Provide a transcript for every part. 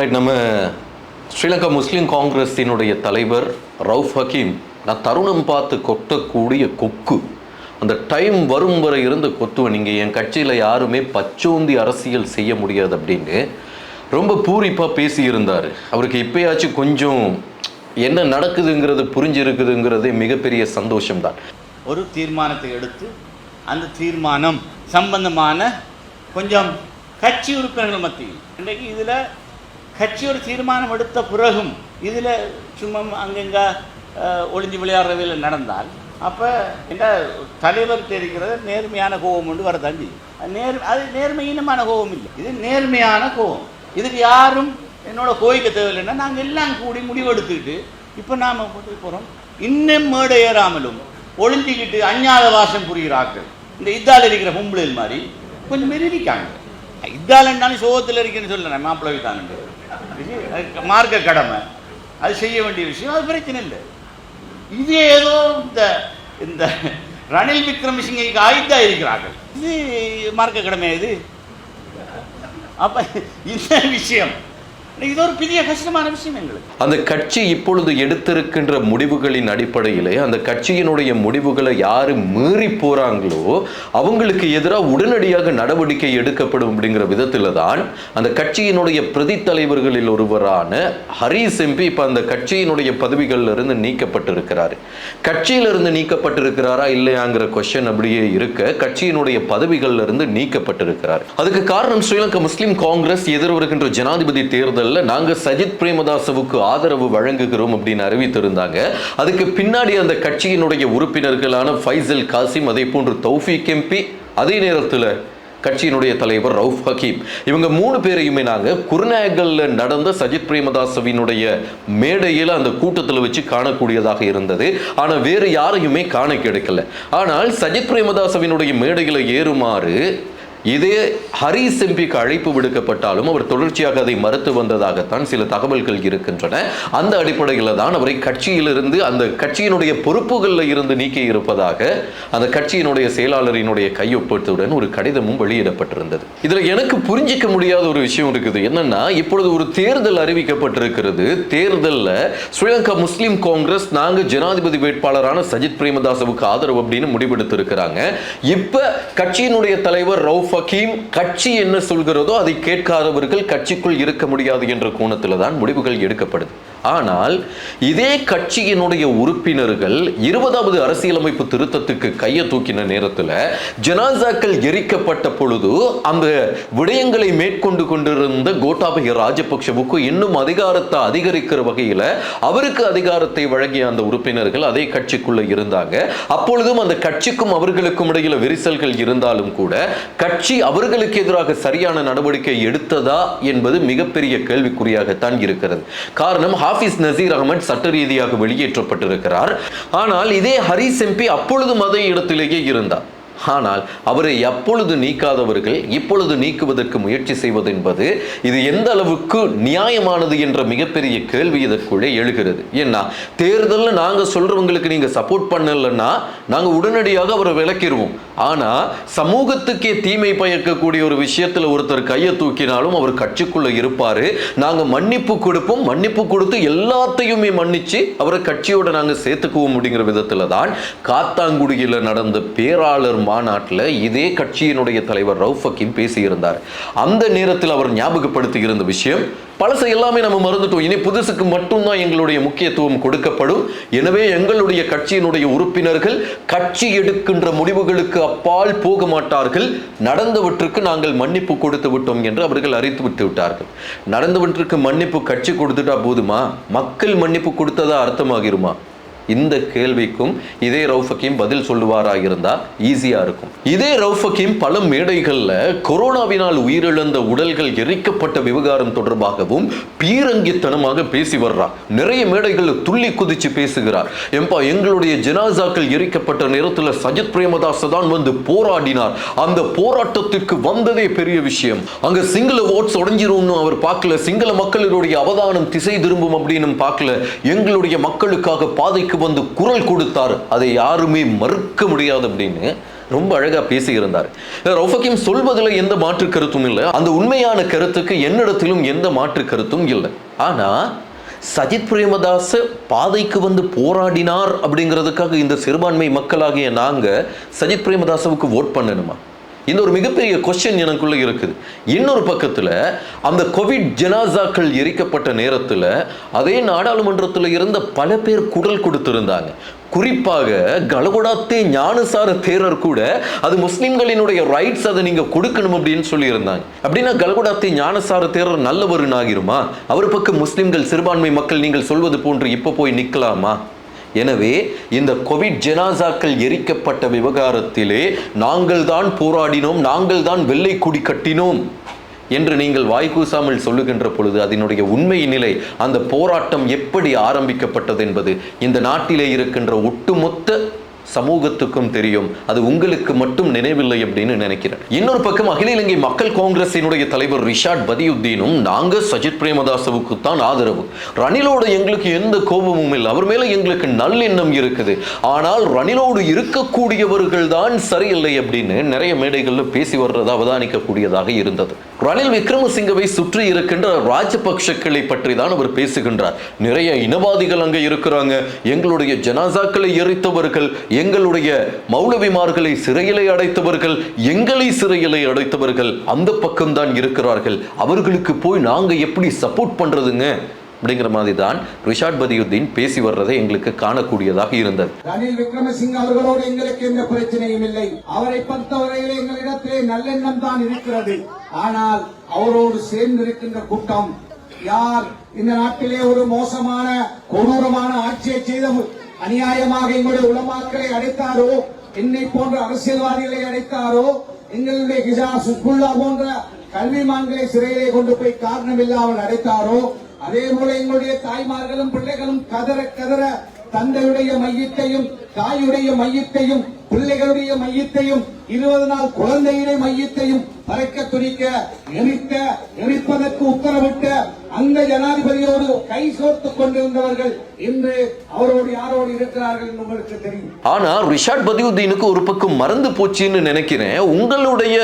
Right நம்ம ஸ்ரீலங்கா முஸ்லீம் காங்கிரஸினுடைய தலைவர் ரவுஃப் ஹக்கீம் நான் தருணம் பார்த்து கொட்டக்கூடிய கொக்கு. அந்த டைம் வரும் வரை இருந்து கொத்துவேன் நீங்கள் என் கட்சியில் யாருமே பச்சோந்தி அரசியல் செய்ய முடியாது அப்படின்னு ரொம்ப பூரிப்பாக பேசியிருந்தார். அவருக்கு இப்போயாச்சும் கொஞ்சம் என்ன நடக்குதுங்கிறது புரிஞ்சிருக்குதுங்கிறதே மிகப்பெரிய சந்தோஷம்தான். ஒரு தீர்மானத்தை எடுத்து அந்த தீர்மானம் சம்பந்தமான கொஞ்சம் கட்சி உறுப்பினர்கள் மத்தியில். இன்றைக்கு இதில் கட்சி ஒரு தீர்மானம் எடுத்த பிறகும் இதில் சும்மா அங்கங்க ஒளிஞ்சு விளையாடுறதில் நடந்தால் அப்போ என்ன தலைவர்கிட்ட இருக்கிறது நேர்மையான கோபம் உண்டு வரதான் செய்யும். அது நேர் அது நேர்மையினமான கோபம் இல்லை. இது நேர்மையான கோபம். இதுக்கு யாரும் என்னோட கோயிக்க தேவையில்லைன்னா நாங்கள் எல்லாம் கூடி முடிவெடுத்துக்கிட்டு இப்போ நாம் போகிறோம் இன்னும் மேடை ஏறாமலும் ஒளிஞ்சிக்கிட்டு அஞ்ஞாத வாசம் புரிகிறார்கள். இந்த இத்தால் இருக்கிற பொம்பளைகள் மாதிரி கொஞ்சம் மெருவிக்காங்க இத்தாலன்னாலும் சோகத்தில் இருக்குன்னு சொல்லலை மாப்பிள்ளை வைத்தானுண்டு மார்க்க கடமை. அது செய்ய வேண்டிய விஷயம் அது பிரச்சனை இல்லை. இது ஏதோ இந்த இந்த ரணில் விக்ரமசிங்கைக்கு ஆயுத்தா இருக்கிறார்கள். இது மார்க்க கடமை இது. அப்ப இந்த விஷயம். இது ஒரு பெரிய கஷ்டமான விஷயம் எங்களுக்கு. அந்த கட்சி இப்பொழுது எடுத்திருக்கின்ற முடிவுகளின் அடிப்படையிலே அந்த கட்சியினுடைய முடிவுகளை யாரு மீறி போறாங்களோ அவங்களுக்கு எதிராக உடனடியாக நடவடிக்கை எடுக்கப்படும் அப்படிங்கிற விதத்தில் தான் அந்த கட்சியினுடைய பிரதி தலைவர்களில் ஒருவரான ஹரி எம்பி இப்போ அந்த கட்சியினுடைய பதவிகளில் இருந்து நீக்கப்பட்டிருக்கிறாரு. கட்சியில இருந்து நீக்கப்பட்டிருக்கிறாரா இல்லையாங்கிற கொஸ்டின் அப்படியே இருக்க கட்சியினுடைய பதவிகளில் இருந்து நீக்கப்பட்டிருக்கிறார். அதுக்கு காரணம் ஸ்ரீலங்கா முஸ்லீம் காங்கிரஸ் எதிர்வருகின்ற ஜனாதிபதி தேர்தல் தேர்தலில் நாங்கள் சஜித் பிரேமதாசவுக்கு ஆதரவு வழங்குகிறோம் அப்படின்னு அறிவித்திருந்தாங்க. அதுக்கு பின்னாடி அந்த கட்சியினுடைய உறுப்பினர்களான ஃபைசல் காசிம் அதே போன்று தௌஃபி எம்பி அதே நேரத்தில் கட்சியினுடைய தலைவர் ரவுஃப் ஹக்கீம் இவங்க மூணு பேரையுமே நாங்கள் குருநாயகல்ல நடந்த சஜித் பிரேமதாசவினுடைய மேடையில் அந்த கூட்டத்தில் வச்சு காணக்கூடியதாக இருந்தது. ஆனால் வேறு யாரையுமே காண கிடைக்கல. ஆனால் சஜித் பிரேமதாசவினுடைய மேடையில் ஏறுமாறு இதே ஹரிஸ் எம்பிக்கு அழைப்பு விடுக்கப்பட்டாலும் அவர் தொடர்ச்சியாக அதை மறுத்து வந்ததாகத்தான் சில தகவல்கள் இருக்கின்றன. அந்த அடிப்படையில் தான் அவரை கட்சியிலிருந்து அந்த கட்சியினுடைய பொறுப்புகளில் இருந்து நீக்கி இருப்பதாக அந்த கட்சியினுடைய செயலாளரினுடைய கையொப்பத்துடன் ஒரு கடிதமும் வெளியிடப்பட்டிருந்தது. இதில் எனக்கு புரிஞ்சிக்க முடியாத ஒரு விஷயம் இருக்குது. என்னன்னா இப்பொழுது ஒரு தேர்தல் அறிவிக்கப்பட்டிருக்கிறது. தேர்தலில் ஸ்ரீலங்கா முஸ்லீம் காங்கிரஸ் நாங்க ஜனாதிபதி வேட்பாளரான சஜித் பிரேமதாசவுக்கு ஆதரவு அப்படின்னு முடிவெடுத்திருக்கிறாங்க. இப்போ கட்சியினுடைய தலைவர் ரவுஃப் ஹக்கீம் கட்சி என்ன சொல்கிறதோ அதை கேட்காதவர்கள் கட்சிக்குள் இருக்க முடியாது என்ற கோணத்தில் தான் முடிவுகள் எடுக்கப்படுது. ஆனால் இதே கட்சியினுடைய உறுப்பினர்கள் இருபதாவது அரசியலமைப்பு திருத்தத்துக்கு கையை தூக்கின நேரத்தில் ஜனாசாக்கள் எரிக்கப்பட்ட பொழுது அந்த விடயங்களை மேற்கொண்டு கொண்டிருந்த கோட்டாபய ராஜபக்ஷவுக்கு இன்னும் அதிகாரத்தை அதிகரிக்கிற வகையில் அவருக்கு அதிகாரத்தை வழங்கிய அந்த உறுப்பினர்கள் அதே கட்சிக்குள்ள இருந்தாங்க. அப்பொழுதும் அந்த கட்சிக்கும் அவர்களுக்கும் இடையில விரிசல்கள் இருந்தாலும் கூட கட்சி அவர்களுக்கு எதிராக சரியான நடவடிக்கை எடுத்ததா என்பது மிகப்பெரிய கேள்விக்குறியாகத்தான் இருக்கிறது. காரணம் ஹாஃபிஸ் நசீர் அகமது சட்ட ரீதியாக வெளியேற்றப்பட்டிருக்கிறார். ஆனால் இதே ஹரிஸ் எம்பி அப்பொழுதும் அதே இடத்திலேயே இருந்தார். ஆனால் அவரை எப்பொழுது நீக்காதவர்கள் இப்பொழுது நீக்குவதற்கு முயற்சி செய்வது என்பது இது எந்த அளவுக்கு நியாயமானது என்ற மிகப்பெரிய கேள்வி இதற்குள்ளே எழுகிறது. ஏன்னா தேர்தலில் நாங்கள் சொல்றவங்களுக்கு நீங்க சப்போர்ட் பண்ணலைன்னா நாங்கள் உடனடியாக அவரை விளக்கிடுவோம் ஆனா சமூகத்துக்கே தீமை பயக்கக்கூடிய ஒரு விஷயத்தில் ஒருத்தர் கையை தூக்கினாலும் அவர் கட்சிக்குள்ள இருப்பாரு. நாங்கள் மன்னிப்பு கொடுப்போம். மன்னிப்பு கொடுத்து எல்லாத்தையுமே மன்னிச்சு அவரை கட்சியோட நாங்கள் சேர்த்துக்குவோம் அப்படிங்கிற விதத்தில் தான் காத்தாங்குடியில் நடந்த பேராளர் மாநாட்டில் இதே கட்சியினுடைய தலைவர் ரவுஃப் ஹக்கீம் பேசியிருந்தார். அந்த நேரத்தில் அவர் ஞாபகப்படுத்தி இருந்த விஷயம் பழசை எல்லாமே நம்ம மறந்துட்டோம். இனி புதுசுக்கு மட்டும்தான் எங்களுடைய முக்கியத்துவம் கொடுக்கப்படும். எனவே எங்களுடைய கட்சியினுடைய உறுப்பினர்கள் கட்சி எடுக்கின்ற முடிவுகளுக்கு அப்பால் போக மாட்டார்கள். நடந்தவற்றுக்கு நாங்கள் மன்னிப்பு கொடுத்து விட்டோம் என்று அவர்கள் அறித்து விட்டு விட்டார்கள். நடந்தவற்றுக்கு மன்னிப்பு கட்சி கொடுத்துட்டா போதுமா? மக்கள் மன்னிப்பு கொடுத்ததா அர்த்தமாகிருமா? இந்த கேள்விக்கும் இதே ரவுஃபக்கீம் பதில் சொல்லுவாரா இருந்தா ஈஸியா இருக்கும். இதே ரவுஃபக்கீம் பல மேடைகள்ல கொரோனாவினால் உயிரிழந்த உடல்கள் எரிக்கப்பட்ட விவகாரம் தொடர்பாகவும் பீரங்கித்தனமாக பேசி வர்றார். நிறைய மேடைகளில் துள்ளி குதிச்சு பேசுகிறார். எம்பா எங்களுடைய ஜனாசாக்கள் எரிக்கப்பட்ட நேரத்தில் சஜித் பிரேமதாஸ் தான் வந்து போராடினார். அந்த போராட்டத்திற்கு வந்ததே பெரிய விஷயம். அங்க சிங்கள ஓட்ஸ் உடஞ்சிரும்னு அவர் பார்க்கல. சிங்கள மக்களுடைய அவதானம் திசை திரும்பும் அப்படின்னு பார்க்கல. எங்களுடைய மக்களுக்காக பாதைக்கு வந்து குரல் கொடுத்தார். அதை யாருமே மறுக்க முடியாது அப்படின்னு ரொம்ப அழகாக பேசியிருந்தார். ரவுஃபக்கீம் சொல்வதில் எந்த மாற்று கருத்தும் இல்லை. அந்த உண்மையான கருத்துக்கு என்னிடத்திலும் எந்த மாற்று கருத்தும் இல்லை. ஆனால் சஜித் பிரேமதாஸ் பாதைக்கு வந்து போராடினார் அப்படிங்கிறதுக்காக இந்த சிறுபான்மை மக்களாகிய நாங்கள் சஜித் பிரேமதாசவுக்கு ஓட் பண்ணணுமா? இந்த ஒரு மிகப்பெரிய கொஸ்டின் எனக்குள்ளே இருக்குது. இன்னொரு பக்கத்தில் அந்த கோவிட் ஜனாசாக்கள் எரிக்கப்பட்ட நேரத்தில் அதே நாடாளுமன்றத்தில் இருந்த பல பேர் குரல் கொடுத்திருந்தாங்க. குறிப்பாக கலகுடாத்தே ஞானசார தேரர் கூட அது முஸ்லிம்களினுடைய ரைட்ஸ் அதை நீங்கள் கொடுக்கணும் அப்படின்னு சொல்லியிருந்தாங்க. அப்படின்னா கலகுடாத்தே ஞானசார தேரர் நல்லவருன்னு ஆகிருமா அவர் பக்கம் முஸ்லிம்கள் சிறுபான்மை மக்கள் நீங்கள் சொல்வது போன்று இப்போ போய் நிற்கலாமா எனவே இந்த கோவிட் ஜெனாசாக்கள் எரிக்கப்பட்ட விவகாரத்திலே நாங்கள் தான் போராடினோம் நாங்கள் தான் வெள்ளை கொடி கட்டினோம் என்று நீங்கள் வாய்க்கூசாமல் சொல்லுகின்ற பொழுது அதனுடைய உண்மை நிலை அந்த போராட்டம் எப்படி ஆரம்பிக்கப்பட்டது என்பது இந்த நாட்டிலே இருக்கின்ற ஒட்டுமொத்த சமூகத்துக்கும் தெரியும். அது உங்களுக்கு மட்டும் நினைவில்லை அப்படின்னு நினைக்கிறேன். இன்னொரு பக்கம் அகில இலங்கை மக்கள் காங்கிரசினுடைய தலைவர் ரிஷாட் பதியுத்தீனும் நாங்க சஜித் பிரேமதாசவுக்கு தான் ஆதரவு. ரணிலோடு எங்களுக்கு எந்த கோபமும் இல்லை. அவர் மேல எங்களுக்கு நல்லெண்ணம் இருக்குது. ஆனால் ரணிலோடு இருக்கக்கூடியவர்கள் தான் சரியில்லை அப்படின்னு நிறைய மேடைகள்ல பேசி வர்றது அவதானிக்கக்கூடியதாக இருந்தது. ரணில் விக்ரமசிங்கவை சுற்றி இருக்கின்ற ராஜபக்ஷக்களை பற்றி தான் அவர் பேசுகின்றார். நிறைய இனவாதிகள் அங்கே இருக்கிறாங்க. எங்களுடைய ஜனாசாக்களை எரித்தவர்கள் எங்களுடைய மௌலவிமார்களை சிறையிலே அடைத்தவர்கள் எங்களை சிறையிலே அடைத்தவர்கள் அந்த பக்கம்தான் இருக்கிறார்கள். அவர்களுக்கு போய் நாங்கள் எப்படி சப்போர்ட் பண்ணுறதுங்க அப்படிங்கிற மாதிரி தான் ரிஷாட் பதியுத்தீன் பேசி வர்றதை எங்களுக்கு காணக்கூடியதாக இருந்தது. ரணில் விக்ரமசிங்க அவர்களோடு எங்களுக்கு எந்த பிரச்சனையும் இல்லை. அவரை பொறுத்தவரையில் எங்களிடத்திலே நல்லெண்ணம் தான் இருக்கிறது. ஆனால் அவரோடு சேர்ந்து இருக்கின்ற கூட்டம் யார்? இந்த நாட்டிலே ஒரு மோசமான கொடூரமான ஆட்சியை செய்த அநியாயமாக எங்களுடைய உலமாக்களை அடைத்தாரோ? என்னை போன்ற அரசியல்வாதிகளை அடைத்தாரோ? எங்களுடைய கிசா சுக்குல்லா போன்ற கல்விமான்களை சிறையிலே கொண்டு போய் காரணம் இல்லாமல் அடைத்தாரோ? அதே போல எங்களுடைய தாய்மார்களும் பிள்ளைகளும் கதற கதற தந்தையுடைய மையத்தையும் தாயுடைய மையத்தையும் பிள்ளைகளுடைய மையத்தையும் இருபது நாள் குழந்தையுடைய மையத்தையும் பறக்க துணிக்க எரித்த எரிப்பதற்கு உத்தரவிட்ட அந்த ஜனாதிபதியோடு கை கோர்த்துக் கொண்டிருந்தவர்கள் இன்று அவரோடு யாரோடு இருக்கிறார்கள் உங்களுக்கு தெரியும். ஆனா ரிஷாட் பதியுதீனுக்கு ஒரு பக்கம் மறந்து போச்சுன்னு நினைக்கிறேன். உங்களுடைய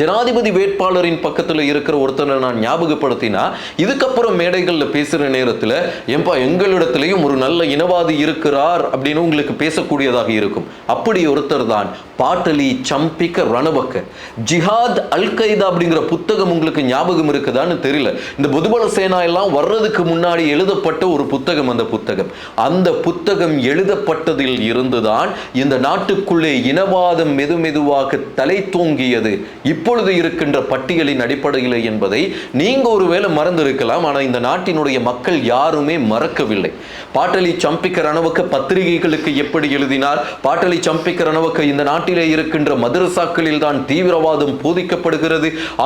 ஜனாதிபதி வேட்பாளரின் பக்கத்தில் இருக்கிற ஒருத்தனை நான் ஞாபகப்படுத்தினா இதுக்கப்புறம் மேடைகளில் பேசுற நேரத்தில் ஏன்பா எங்களிடத்திலையும் ஒரு நல்ல இனவாதி இருக்கிறார் அப்படின்னு உங்களுக்கு பேசக்கூடியதாக இருக்கும். அப்படி ஒருத்தர் தான் பாட்டலி சம்பிக்க ரணபக்க. ஜிஹாத் அல் அல்கைதா அப்படிங்கிற புத்தகம் உங்களுக்கு ஞாபகம் இருக்குதான்னு தெரியல. இந்த புதுபல சேனா எல்லாம் வர்றதுக்கு முன்னாடி எழுதப்பட்ட ஒரு புத்தகம் அந்த புத்தகம். அந்த புத்தகம் எழுதப்பட்டதில் இருந்துதான் இந்த நாட்டுக்குள்ளே இனவாதம் மெது மெதுவாக தலை தோங்கியது. இப்பொழுது இருக்கின்ற பட்டியலின் அடிப்படையில் என்பதை நீங்க ஒருவேளை மறந்திருக்கலாம் ஆனால் இந்த நாட்டினுடைய மக்கள் யாருமே மறக்கவில்லை. பாட்டலி சம்பிக்க ரணவக்க பத்திரிகைகளுக்கு எப்படி எழுதினார்? பாட்டலி சம்பிக்க ரணவக்க இந்த நாட்டிலே இருக்கின்ற மதரசாக்களில் தான் தீவிரவாதம் போதிக்கப்படுகிறது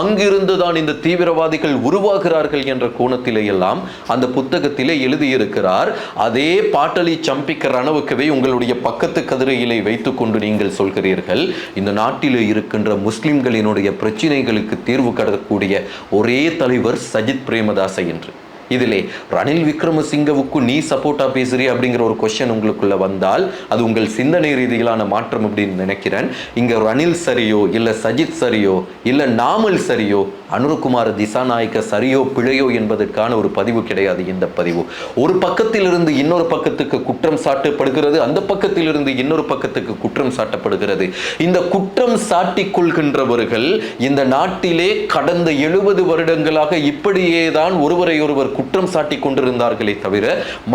அங்கிருந்து தான் இந்த தீவிரவாதிகள் உருவாகிறார்கள் என்ற கோணத்திலே எல்லாம் அந்த புத்தகத்திலே எழுதியிருக்கிறார். அதே பாட்டலி சம்பிக்க ரணவுக்கவே உங்களுடைய பக்கத்து கதிரையிலே வைத்துக்கொண்டு நீங்கள் சொல்கிறீர்கள். இந்த நாட்டிலே இருக்கின்ற முஸ்லிம்களினுடைய பிரச்சினைகளுக்கு தீர்வு கடக்கூடிய ஒரே தலைவர் சஜித் பிரேமதாச என்று. இதிலே ரணில் விக்ரமசிங்கவுக்கு நீ சப்போர்ட்டா பேசுறீ அப்படிங்கிற ஒரு கொஸ்டின் உங்களுக்குள்ள வந்தால் அது உங்கள் சிந்தனை ரீதியிலான மாற்றம் அப்படின்னு நினைக்கிறேன். இங்க ரணில் சரியோ இல்ல சஜித் சரியோ இல்ல நாமல் சரியோ அனுருகுமார் திசாநாயக்க சரியோ பிழையோ என்பதற்கான ஒரு பதிவு கிடையாது இந்த பதிவு. ஒரு பக்கத்திலிருந்து இன்னொரு பக்கத்துக்கு குற்றம் சாட்டப்படுகிறது அந்த பக்கத்திலிருந்து இன்னொரு பக்கத்துக்கு குற்றம் சாட்டப்படுகிறது. இந்த குற்றம் சாட்டிக் கொள்கின்றவர்கள் இந்த நாட்டிலே கடந்த எழுபது வருடங்களாக இப்படியே தான் ஒருவரை ஒருவர் குற்றம் சாட்டி கொண்டிருந்தார்களே தவிர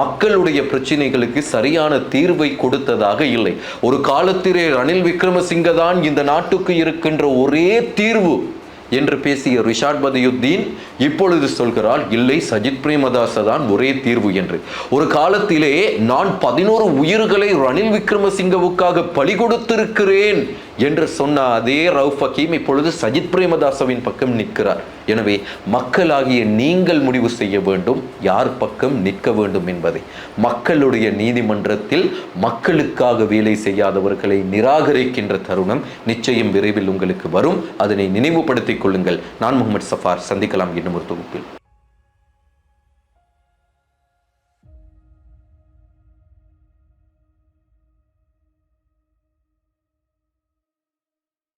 மக்களுடைய பிரச்சனைகளுக்கு சரியான தீர்வை கொடுத்ததாக இல்லை. ஒரு காலத்திலே ரணில் விக்ரமசிங்க தான் இந்த நாட்டுக்கு இருக்கின்ற ஒரே தீர்வு என்று பேசிய ரிஷாட் பதியுத்தீன் இப்பொழுது சொல்கிறார் இல்லை சஜித் பிரேமதாச தான் ஒரே தீர்வு என்று. ஒரு காலத்திலே நான் பதினோரு உயிர்களை ரணில் விக்ரமசிங்கவுக்காக பலி கொடுத்திருக்கிறேன் என்று சொன்ன அதே ரவுஃப் ஹக்கீம் இப்பொழுது சஜித் பிரேமதாசவின் பக்கம் நிற்கிறார். எனவே மக்களாகிய நீங்கள் முடிவு செய்ய வேண்டும் யார் பக்கம் நிற்க வேண்டும் என்பதை. மக்களுடைய நீதிமன்றத்தில் மக்களுக்காக வேலை செய்யாதவர்களை நிராகரிக்கின்ற தருணம் நிச்சயம் விரைவில் உங்களுக்கு வரும். அதனை நினைவுபடுத்திக் கொள்ளுங்கள். நான் முகமது சஃபார். சந்திக்கலாம். இன்னும் ஒரு தொகுப்பில்.